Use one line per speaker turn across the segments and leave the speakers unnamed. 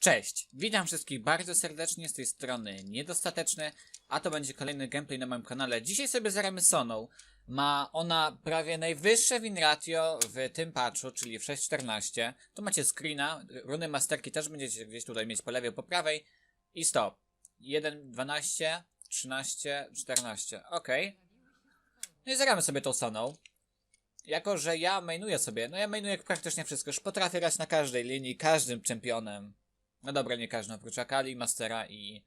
Cześć, witam wszystkich bardzo serdecznie z tej strony Niedostateczny, a to będzie kolejny gameplay na moim kanale. Dzisiaj sobie zagramy Soną. Ma ona prawie najwyższe win ratio w tym patchu, czyli w 6.14. Tu macie screena, runy masterki też będziecie gdzieś tutaj mieć po lewej, po prawej. I stop. 1, 12, 13, 14. Ok. No i zagramy sobie tą Soną. Jako, że ja mainuję sobie, no ja mainuję praktycznie wszystko, już potrafię grać na każdej linii, każdym czempionem. No dobra, nie każdy, oprócz Akali, Mastera i,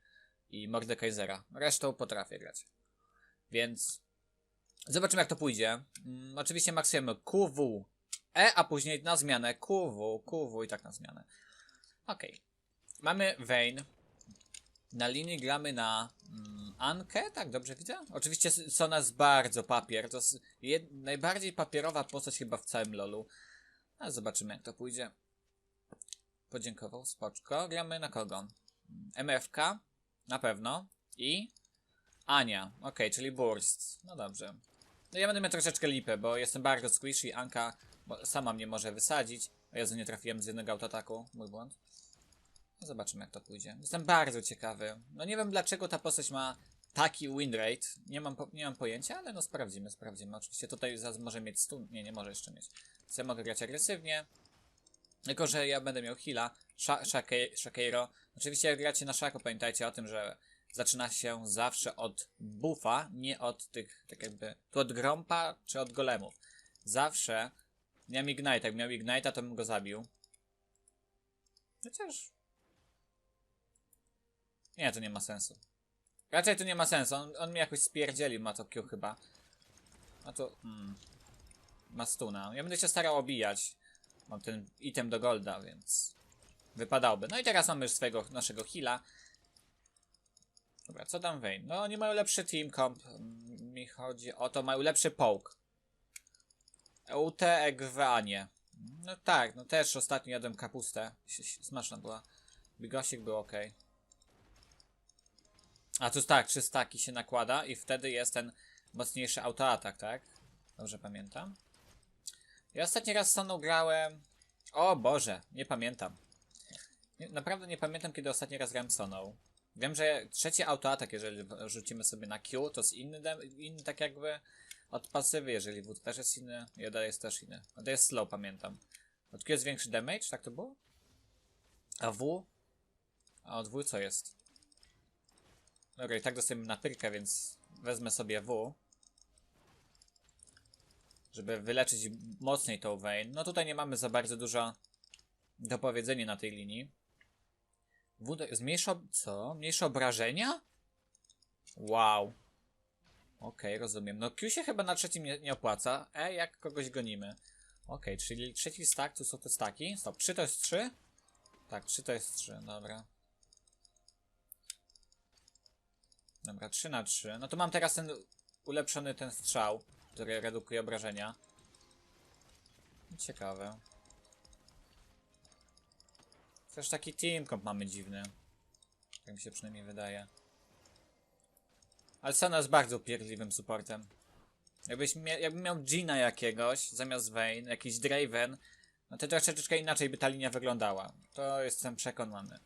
i Mordekaisera. Resztą potrafię grać. Więc zobaczymy jak to pójdzie. Mm, oczywiście maksujemy QW E, a później na zmianę QW, QW i tak na zmianę. Okej. Mamy Vayne. Na linii gramy na mm, Ankę, tak dobrze widzę? Oczywiście Sona jest bardzo papier. To jest najbardziej papierowa postać chyba w całym LoLu. Ale zobaczymy jak to pójdzie. Podziękował, spoczko. Gramy na kogo? MFK? Na pewno. I? Ania. Okej, czyli Burst. No dobrze. No ja będę miał troszeczkę lipę, bo jestem bardzo squishy. Anka sama mnie może wysadzić. O Jezu, nie trafiłem z jednego autoataku. Mój błąd. No zobaczymy jak to pójdzie. Jestem bardzo ciekawy. No nie wiem dlaczego ta postać ma taki win rate. Nie mam, nie mam pojęcia, ale no sprawdzimy, sprawdzimy. Oczywiście tutaj zaraz może mieć stun. Nie, nie może jeszcze mieć. Ja mogę grać agresywnie. Tylko, że ja będę miał heala, Sha- Shake- Shakeiro. Oczywiście jak gracie na Shaco, pamiętajcie o tym, że zaczyna się zawsze od buffa, nie od tych, tak jakby, tu od Grompa, czy od Golemów. Zawsze miałem Ignite, jak miał Ignite'a, to bym go zabił. Chociaż... Nie, to nie ma sensu. Raczej to nie ma sensu, on, on mi jakoś spierdzielił, ma to Q chyba. A to... Hmm. Ma stuna. Ja będę się starał obijać. Mam ten item do golda, więc wypadałby. No i teraz mamy już swojego naszego heala. Dobra, co tam Vayne? No oni mają lepszy team comp. Mi chodzi o to, mają lepszy poke. UT Egwanie. No tak, no też ostatnio jadłem kapustę. Smaczna była. Bigosik był ok. A tu tak, trzy staki się nakłada i wtedy jest ten mocniejszy autoatak, tak? Dobrze pamiętam. Ja ostatni raz z Soną grałem. O Boże, nie pamiętam. Nie, naprawdę nie pamiętam, kiedy ostatni raz grałem Soną. Wiem, że trzeci autoatak, jeżeli rzucimy sobie na Q, to jest inny, inny tak jakby od pasywy, jeżeli W też jest inny, Joda jest też inny. A to jest slow, pamiętam. Od Q jest większy damage, tak to było? A W? A od W co jest? Dobra, i tak dostajemy na pyrkę, więc wezmę sobie W żeby wyleczyć mocniej tą Vayne. No tutaj nie mamy za bardzo dużo do powiedzenia na tej linii. Zmniejsza... co? Mniejsze obrażenia? Wow. Okej, rozumiem. No Q się chyba na trzecim nie, nie opłaca. E, jak kogoś gonimy. Okej, czyli trzeci stack, tu są te staki. Stop, 3 to jest 3? Tak, 3 to jest 3, dobra. Dobra, 3 na 3. No to mam teraz ten ulepszony ten strzał, który redukuje obrażenia. Ciekawe. Też taki team comp mamy dziwny. Tak mi się przynajmniej wydaje. Ale Sana jest bardzo upierdliwym supportem. Jakbyś mia miał Gina jakiegoś zamiast Vayne, jakiś Draven, no to troszeczkę inaczej by ta linia wyglądała. To jestem przekonany.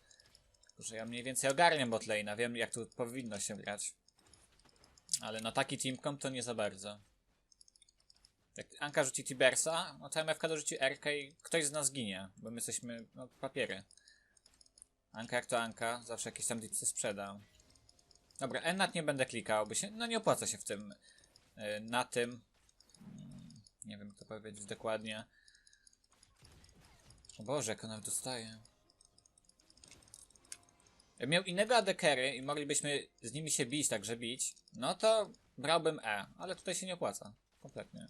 Że ja mniej więcej ogarniam botlane'a, wiem jak tu powinno się grać. Ale na taki team comp to nie za bardzo. Jak Anka rzuci Tibersa, no to MFK dorzuci RK i ktoś z nas ginie, bo my jesteśmy, no, papiery. Anka jak to Anka, zawsze jakieś tam dicy sprzeda. Dobra, Ennat nie będę klikał, bo się, no nie opłaca się w tym, y, na tym, mm, nie wiem to powiedzieć dokładnie. O Boże, jak ona dostaje. Jak miał innego adekery i moglibyśmy z nimi się bić, także bić, no to brałbym E, ale tutaj się nie opłaca. Kompletnie.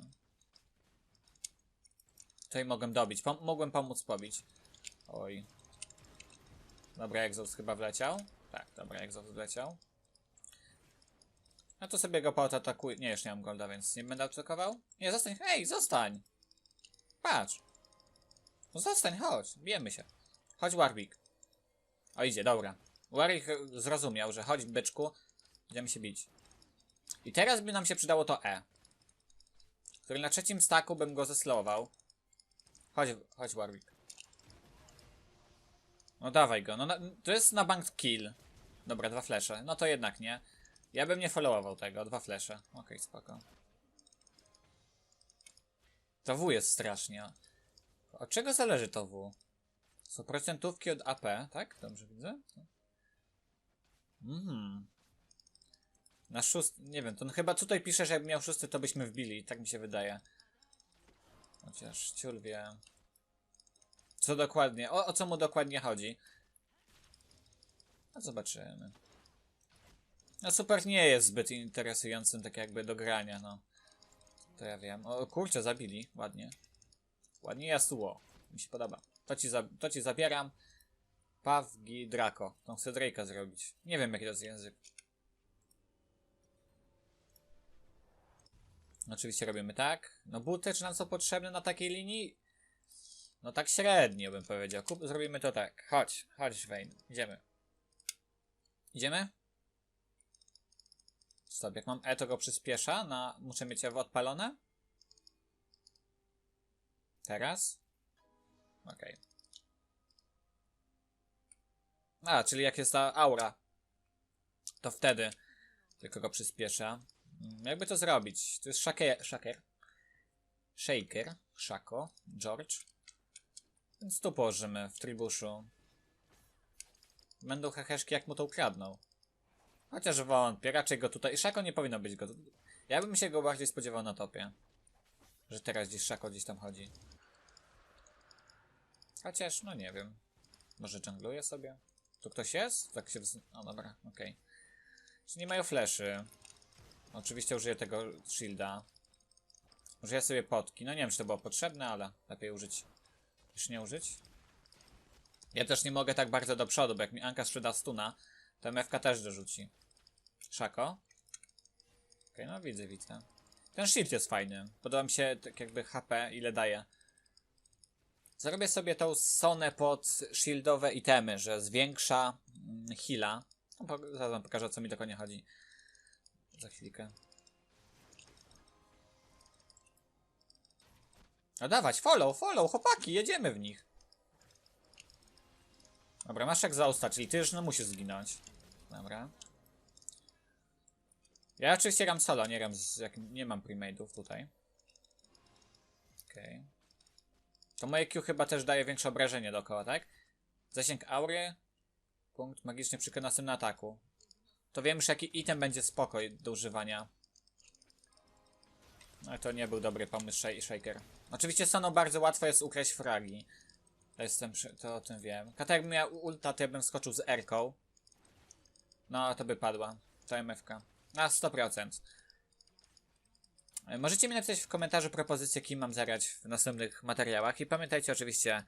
Tutaj mogłem dobić, Pom mogłem pomóc pobić. Oj. Dobra, Exhaust chyba wleciał. Tak, dobra, Exhaust wleciał. No to sobie go poatakuję. Nie, już nie mam golda, więc nie będę atakował. Nie, zostań. Hej, zostań! Patrz. No zostań, chodź. Bijemy się. Chodź, Warwick. O, idzie, dobra. Warwick zrozumiał, że chodź, byczku. Będziemy się bić. I teraz by nam się przydało to E. Który na trzecim staku bym go zeslował. Chodź, chodź Warwick. No dawaj go. No na, to jest na bank kill. Dobra, dwa flesze. No to jednak nie. Ja bym nie followował tego. Dwa flesze. Okej, spoko. To W jest strasznie. Od czego zależy to W? Są procentówki od AP, tak? Dobrze widzę? Mhm. Na szósty, nie wiem, to chyba tutaj pisze, że jakby miał szósty, to byśmy wbili, tak mi się wydaje. Chociaż ciul wie. Co dokładnie, o, o co mu dokładnie chodzi? No zobaczymy. No super nie jest zbyt interesującym tak jakby do grania, no. To ja wiem. O kurczę, zabili, ładnie. Ładnie jasło, mi się podoba. To ci, za, to ci zabieram. Pawgi Draco. Tą chcę zrobić. Nie wiem jaki to jest język. Oczywiście robimy tak. No buty czy nam są potrzebne na takiej linii? No tak średnio bym powiedział. Kup, zrobimy to tak. Chodź, chodź Wayne. Idziemy. Idziemy? Stop, jak mam E to go przyspiesza na... Muszę mieć Ewo odpalone? Teraz? Okej. A, czyli jak jest ta aura, to wtedy tylko go przyspiesza. Jakby to zrobić? To jest shaker, shaker. Shaker, Shako, George. Więc tu położymy w tribuszu. Będą heheszki jak mu to ukradną. Chociaż wątpię, raczej go tutaj... Szako nie powinno być go... Ja bym się go bardziej spodziewał na topie. Że teraz gdzieś Szako gdzieś tam chodzi. Chociaż, no nie wiem. Może dżungluje sobie? Tu ktoś jest? Tak się wz... O dobra, okej. Czy nie mają fleszy? Oczywiście użyję tego shielda. Użyję sobie potki. No nie wiem, czy to było potrzebne, ale lepiej użyć. Już nie użyć? Ja też nie mogę tak bardzo do przodu, bo jak mi Anka sprzeda stuna, to MFK też dorzuci. Szako? Okej, no widzę, widzę. Ten shield jest fajny. Podoba mi się tak jakby HP, ile daje. Zrobię sobie tą sonę pod shieldowe itemy, że zwiększa mm, heala. No, zaraz wam pokażę, o co mi dokładnie chodzi. Za chwilkę. No dawać, follow, follow, chłopaki, jedziemy w nich. Dobra, masz egzausta, czyli ty już no musisz zginąć. Dobra. Ja oczywiście gram solo, nie gram z, jak, nie mam premade'ów tutaj. Okej. To moje Q chyba też daje większe obrażenie dookoła, tak? Zasięg aury. Punkt magiczny przy następnym ataku. To wiem już jaki item będzie spoko do używania. No to nie był dobry pomysł Sh- Shaker. Oczywiście Sono bardzo łatwo jest ukraść fragi. To jestem, to o tym wiem. Kata jakbym miał ulta, to ja bym skoczył z R-ką. No, to by padła. To MFK. Na 100%. E, Możecie mi napisać w komentarzu propozycje, kim mam zagrać w następnych materiałach. I pamiętajcie oczywiście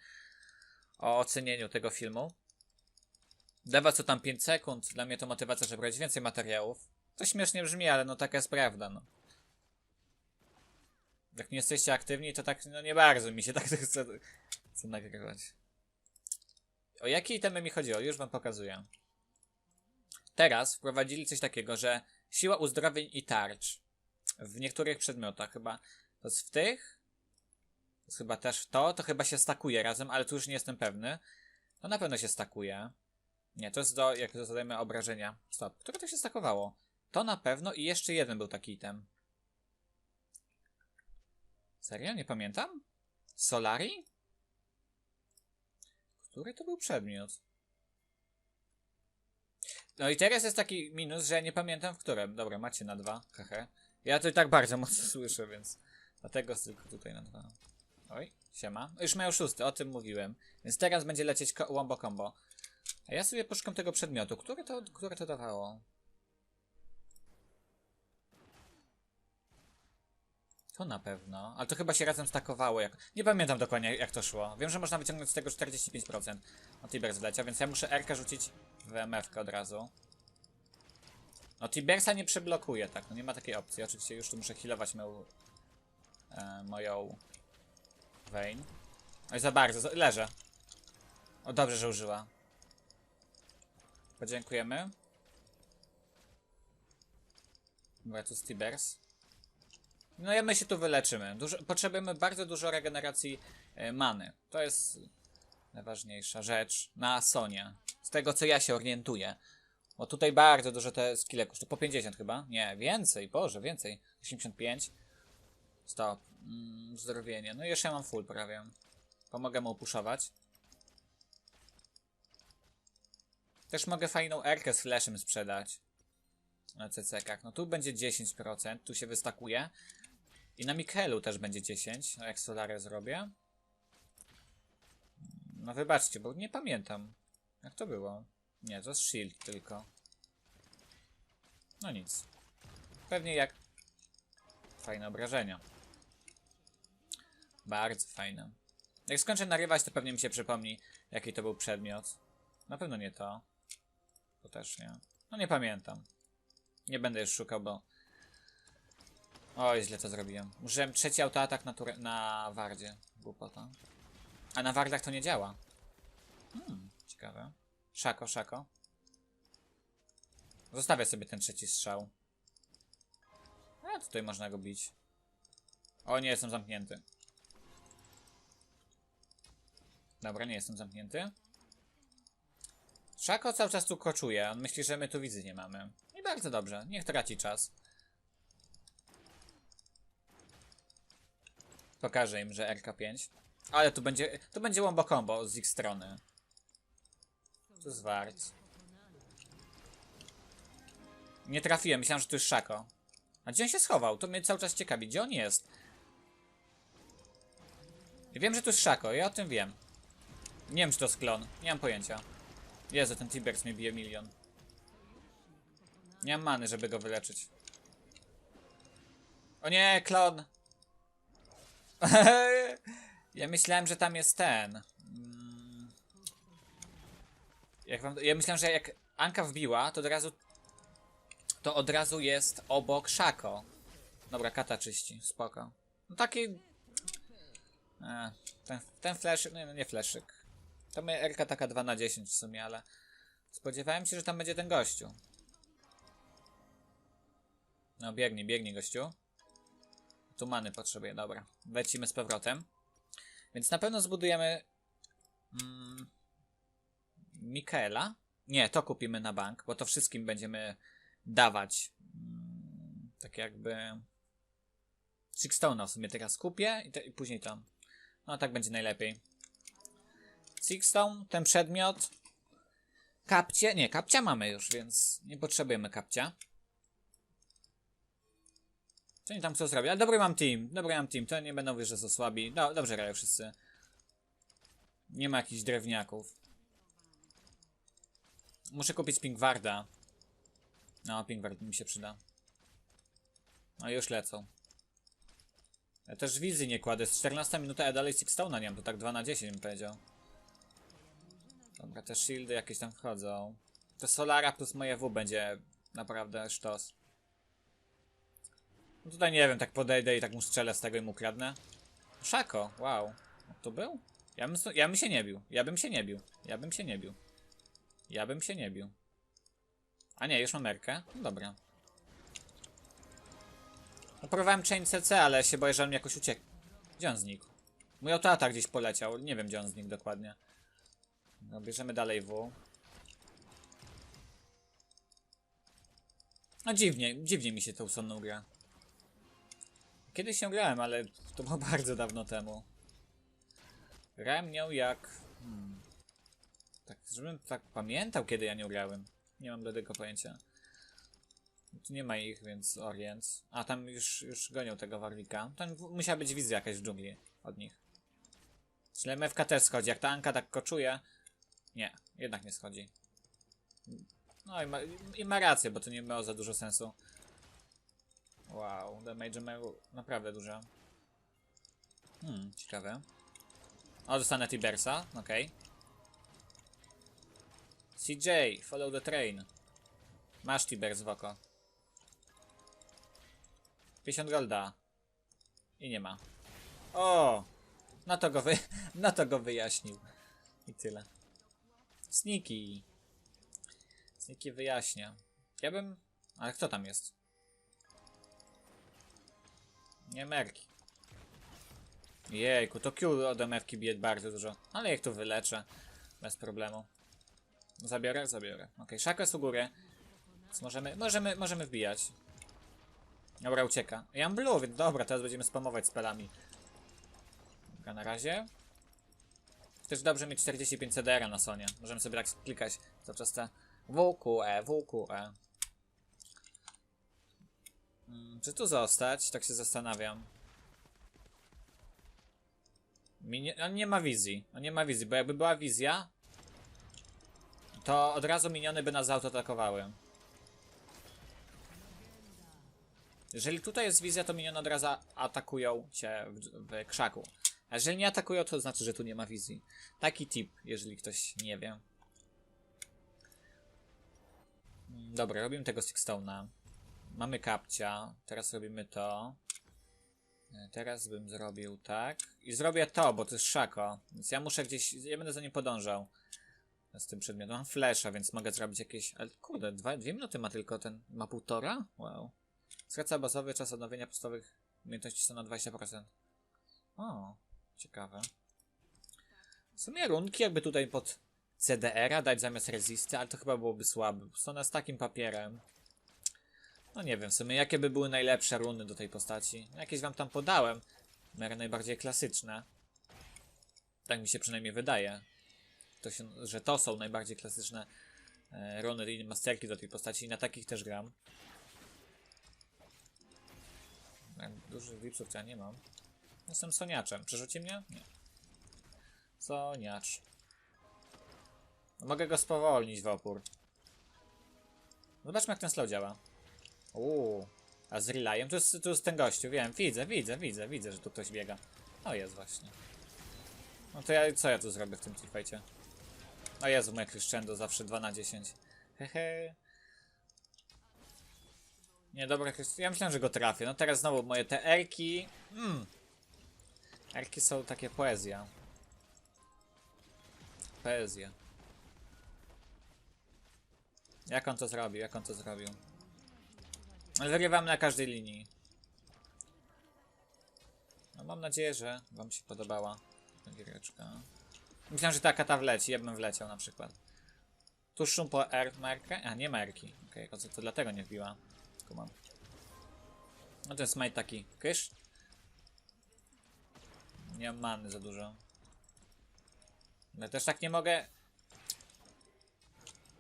o ocenieniu tego filmu. Dla was to tam 5 sekund, dla mnie to motywacja, żeby brać więcej materiałów. To śmiesznie brzmi, ale no taka jest prawda, no. Jak nie jesteście aktywni, to tak, no nie bardzo mi się tak chce, chce nagrywać. O jakie itemy mi chodziło? Już wam pokazuję. Teraz wprowadzili coś takiego, że siła uzdrowień i tarcz w niektórych przedmiotach chyba. To jest w tych. To jest chyba też w to. To chyba się stakuje razem, ale tu już nie jestem pewny. To na pewno się stakuje. Nie, to jest do, jak zadajemy obrażenia. Stop. Które to się stakowało? To na pewno i jeszcze jeden był taki item. Serio? Nie pamiętam? Solari? Który to był przedmiot? No i teraz jest taki minus, że ja nie pamiętam w którym. Dobra, macie na dwa. Hehe. Ja to i tak bardzo mocno słyszę, więc dlatego tylko tutaj na dwa. Oj, siema. Już mają szósty, o tym mówiłem. Więc teraz będzie lecieć wombo combo. A ja sobie poszukam tego przedmiotu. Które to, które to dawało? To na pewno. Ale to chyba się razem stakowało. Jak... Nie pamiętam dokładnie jak to szło. Wiem, że można wyciągnąć z tego 45%. No Tiber zleciał, więc ja muszę R rzucić w MF od razu. No Tibersa nie przyblokuje, tak, no nie ma takiej opcji. Oczywiście już tu muszę healować moją, e, moją Vayne. Oj, za bardzo, za, leżę. O, dobrze, że użyła. Podziękujemy. Dobra, tu. No i my się tu wyleczymy. Dużo, potrzebujemy bardzo dużo regeneracji e, many. To jest najważniejsza rzecz na Sonie. Z tego co ja się orientuję. Bo tutaj bardzo dużo te skille kosztują. Po 50 chyba? Nie, więcej, Boże, więcej. 85. Stop. Mm, zdrowienie. No i jeszcze ja mam full prawie. Pomogę mu opuszować. Też mogę fajną erkę z flashem sprzedać. Na CC-kach. No tu będzie 10%, tu się wystakuje. I na Mikelu też będzie 10, no jak Solarę zrobię. No wybaczcie, bo nie pamiętam. Jak to było? Nie, to jest shield tylko. No nic. Pewnie jak... Fajne obrażenia. Bardzo fajne. Jak skończę narywać, to pewnie mi się przypomni, jaki to był przedmiot. Na pewno nie to. Też nie. No nie pamiętam. Nie będę już szukał, bo... Oj, źle to zrobiłem. Użyłem trzeci autoatak na, ture... na Wardzie. Głupota. A na Wardach to nie działa. Hmm, ciekawe. Szako, szako. Zostawię sobie ten trzeci strzał. A tutaj można go bić. O, nie jestem zamknięty. Dobra, nie jestem zamknięty. Szako cały czas tu koczuje. On myśli, że my tu widzy nie mamy. I bardzo dobrze. Niech traci czas. Pokażę im, że RK5. Ale tu będzie, tu będzie wombo combo z ich strony. Tu wart. Nie trafiłem, myślałem, że tu jest Szako. A gdzie on się schował? To mnie cały czas ciekawi. Gdzie on jest? Wiem, że tu jest Szako, ja o tym wiem. Nie wiem, czy to jest klon. Nie mam pojęcia. Jezu, ten Tibex mnie bije milion. Nie mam many, żeby go wyleczyć. O nie, klon! ja myślałem, że tam jest ten. Mm. Jak wam, ja myślałem, że jak Anka wbiła, to od razu. To od razu jest obok Szako. Dobra, kata czyści, spoko. No taki. E, ten, ten flaszyk, no nie flaszyk. To moja RK taka 2 na 10 w sumie, ale spodziewałem się, że tam będzie ten gościu. No biegnij, biegnij gościu. Tu many potrzebuję, dobra. Lecimy z powrotem. Więc na pewno zbudujemy mm, Mikaela. Nie, to kupimy na bank, bo to wszystkim będziemy dawać. Mm, tak jakby Sixstone'a w sumie teraz kupię i, te, i później to. No tak będzie najlepiej. Sixstone, ten przedmiot. Kapcie, nie, kapcia mamy już, więc nie potrzebujemy kapcia. Co oni tam chcą zrobić? Ale dobry mam team, dobry mam team, to nie będą mówić, że są słabi. Dobrze grają wszyscy. Nie ma jakichś drewniaków. Muszę kupić Pinkwarda. No, Pinkward mi się przyda. No już lecą. Ja też wizji nie kładę. Z 14 minuta, a dalej Sixstone'a nie mam. To tak 2 na 10 bym powiedział. Dobra, te shieldy jakieś tam wchodzą. To Solara plus moje W będzie naprawdę sztos. No tutaj nie wiem, tak podejdę i tak mu strzelę z tego i mu kradnę. Szako, wow. To był? Ja bym, ja bym się nie bił. Ja bym się nie bił. Ja bym się nie bił. Ja bym się nie bił. A nie, już mam merkę. No dobra. Próbowałem chain CC, ale się boję, że on mi jakoś uciekł. Gdzie on znikł? Mój autoatak gdzieś poleciał. Nie wiem, gdzie on znikł dokładnie. No, bierzemy dalej W. No dziwnie, dziwnie mi się tą sonną gra. Kiedyś się grałem, ale to było bardzo dawno temu. Grałem nią jak... Hmm. Tak, żebym tak pamiętał, kiedy ja nią grałem. Nie mam bladego pojęcia. Tu nie ma ich, więc Orient. A tam już, już gonią tego Warwika. Tam musiała być wizja jakaś w dżungli od nich. Czyli MFK też schodzi. Jak ta Anka tak koczuje... Nie, jednak nie schodzi. No i ma, i ma rację, bo to nie miało za dużo sensu. Wow, damage mają naprawdę dużo. Hmm, ciekawe. O, dostanę Tibersa, okej. CJ, follow the train. Masz Tibers w oko. 50 golda. I nie ma. O! No to go wy... No to go wyjaśnił. I tyle. Sneaky. Sneaky wyjaśnia. Ja bym... Ale kto tam jest? Nie Merki. Jejku, to Q od MF-ki bije bardzo dużo. Ale jak tu wyleczę. Bez problemu. Zabiorę? Zabiorę. Okej, szaka jest u góry. Więc możemy, możemy, możemy wbijać. Dobra, ucieka. Ja mam blue, więc dobra, teraz będziemy spamować spelami. Dobra, na razie. Też dobrze mieć 45 CDR na Sonie. Możemy sobie tak klikać cały czas te WQE, WQE. Mm, czy tu zostać? Tak się zastanawiam. Minie on nie ma wizji. On nie ma wizji, bo jakby była wizja, to od razu miniony by nas zaautoatakowały. Jeżeli tutaj jest wizja, to miniony od razu atakują cię w, w krzaku. A jeżeli nie atakują, to znaczy, że tu nie ma wizji. Taki tip, jeżeli ktoś nie wie. Mm, Dobra, robimy tego Sixstone'a. Mamy kapcia. Teraz robimy to. E, Teraz bym zrobił tak. I zrobię to, bo to jest szako. Więc ja muszę gdzieś. Ja będę za nim podążał. Z tym przedmiotem. Mam flesza, więc mogę zrobić jakieś. Ale kurde, dwa, dwie minuty ma tylko ten. Ma półtora? Wow. Skraca bazowy czas odnowienia podstawowych umiejętności są na 20%. O, ciekawe. W sumie runki jakby tutaj pod CDR-a dać zamiast rezisty, ale to chyba byłoby słabe. Są one z takim papierem. No nie wiem, w sumie jakie by były najlepsze runy do tej postaci. Jakieś wam tam podałem. Miarę najbardziej klasyczne. Tak mi się przynajmniej wydaje. To się, że to są najbardziej klasyczne e, runy i masterki do tej postaci i na takich też gram. Dużych wipsów ja nie mam. Jestem soniaczem. Przerzuci mnie? Nie. Soniacz. Mogę go spowolnić w opór. Zobaczmy jak ten slow działa. Uuu. A z relayem? Tu jest, tu jest ten gościu, wiem. Widzę, widzę, widzę, widzę, że tu ktoś biega. O, jest właśnie. No to ja, co ja tu zrobię w tym teamfightie? O Jezu, moje Crescendo zawsze 2 na 10. Hehe. Nie, dobra, ja myślałem, że go trafię. No teraz znowu moje te erki. Mm. Erki są takie poezja. Poezja. Jak on to zrobił? Jak on to zrobił? Wyrywam na każdej linii. No mam nadzieję, że wam się podobała ta giereczka. Myślałem, że ta kata wleci, ja bym wleciał na przykład. Tu szum po R ma Rkę? A, nie ma Rki. Okej, okay, to dlatego nie wbiła. Kumam. No ten smite taki. Kysz? Nie mam many za dużo. Ja też tak nie mogę.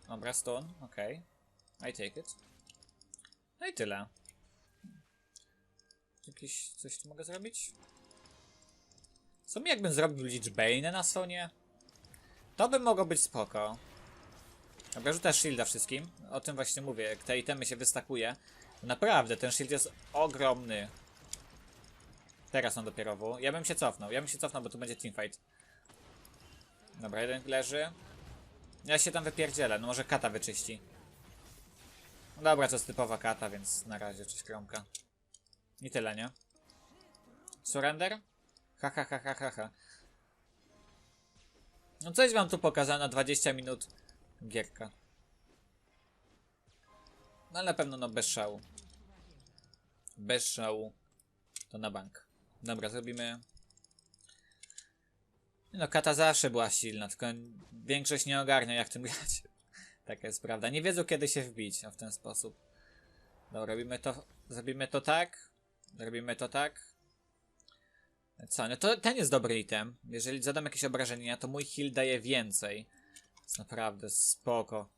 Dobra, stone, okej. Okay. I take it. No i tyle. Jakieś coś tu mogę zrobić? Co mi jakbym zrobił Lich Bane na Sonie? To by mogło być spoko. Dobra, rzucę shielda wszystkim. O tym właśnie mówię, jak te itemy się wystakuje. Naprawdę, ten shield jest ogromny. Teraz on dopiero w. Ja bym się cofnął, ja bym się cofnął, bo tu będzie teamfight. Dobra, jeden leży. Ja się tam wypierdzielę, no może kata wyczyści. No Dobra, to jest typowa kata, więc na razie cześć kromka. I tyle, nie? Surrender? Ha ha ha ha ha ha. No coś wam tu pokazano, 20 minut gierka. No ale na pewno no bez szału. Bez szału. To na bank. Dobra, zrobimy... No kata zawsze była silna, tylko większość nie ogarnia jak tym grać. Taka jest prawda. Nie wiedzą kiedy się wbić o, w ten sposób. Dobra, robimy to, zrobimy to tak. Zrobimy to tak. Co, no to ten jest dobry item. Jeżeli zadam jakieś obrażenia, to mój heal daje więcej. Jest naprawdę spoko.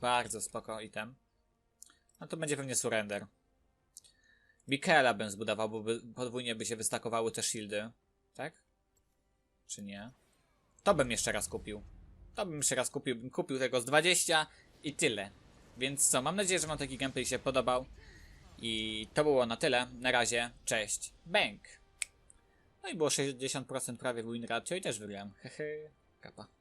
Bardzo spoko item. No to będzie pewnie surrender. Mikela bym zbudował, bo by, podwójnie by się wystakowały te shieldy. Tak? Czy nie? To bym jeszcze raz kupił. To bym jeszcze raz kupił. Bym kupił tego z 20 i tyle. Więc co, mam nadzieję, że wam taki gameplay się podobał. I to było na tyle. Na razie, cześć. Bank. No i było 60% prawie win ratio i też wygrałem. Hehe. Kapa.